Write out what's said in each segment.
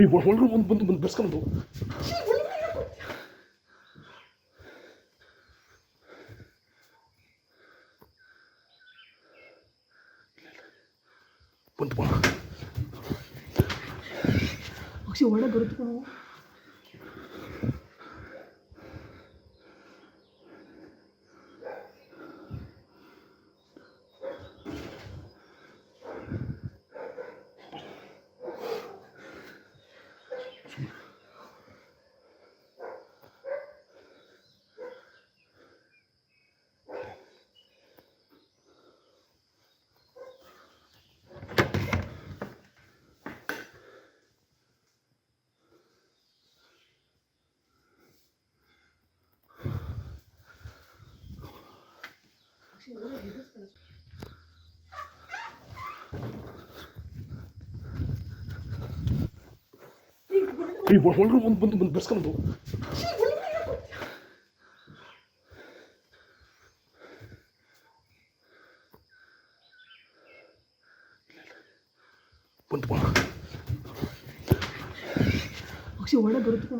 ಈ ಒಳಗಡೆ ಬಂದು ಬಂದು ಬಂದು ಬೆಳೆಸ್ಕೊಂಡು ಬಂತು ಬಾ. ಅಕ್ಷಿ ಒಳ್ಳೆ ಬರುತ್ತೆ? ಕಣೋ. ಈ ಒಳಗಡೆ ಬಂದು ಬಂದು ಬಂದು ಬೆಳೆಸ್ಕೊಂಡು ಬಂತು ಬಾ ಅಕ್ಷಿ ಒಳ್ಳೆ ಬರುತ್ತೆ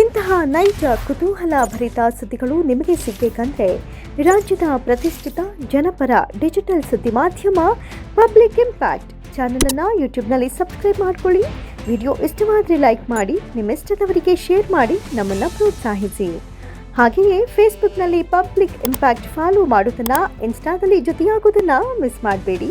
ಇಂತಹ ನೈಜ ಕುತೂಹಲ ಭರಿತ ಸುದ್ದಿಗಳು ನಿಮಗೆ ಸಿಗಬೇಕಂದ್ರೆ ರಾಜ್ಯದ ಪ್ರತಿಷ್ಠಿತ ಜನಪರ ಡಿಜಿಟಲ್ ಸುದ್ದಿ ಮಾಧ್ಯಮ ಪಬ್ಲಿಕ್ ಇಂಪ್ಯಾಕ್ಟ್ ಚಾನಲನ್ನು ಯೂಟ್ಯೂಬ್ನಲ್ಲಿ ಸಬ್ಸ್ಕ್ರೈಬ್ ಮಾಡ್ಕೊಳ್ಳಿ. ವಿಡಿಯೋ ಇಷ್ಟವಾದರೆ ಲೈಕ್ ಮಾಡಿ, ನಿಮ್ಮಿಷ್ಟದವರಿಗೆ ಶೇರ್ ಮಾಡಿ, ನಮ್ಮನ್ನು ಪ್ರೋತ್ಸಾಹಿಸಿ. ಹಾಗೆಯೇ ಫೇಸ್ಬುಕ್ನಲ್ಲಿ ಪಬ್ಲಿಕ್ ಇಂಪ್ಯಾಕ್ಟ್ ಫಾಲೋ ಮಾಡೋದನ್ನು, ಇನ್ಸ್ಟಾದಲ್ಲಿ ಜೊತೆಯಾಗೋದನ್ನು ಮಿಸ್ ಮಾಡಬೇಡಿ.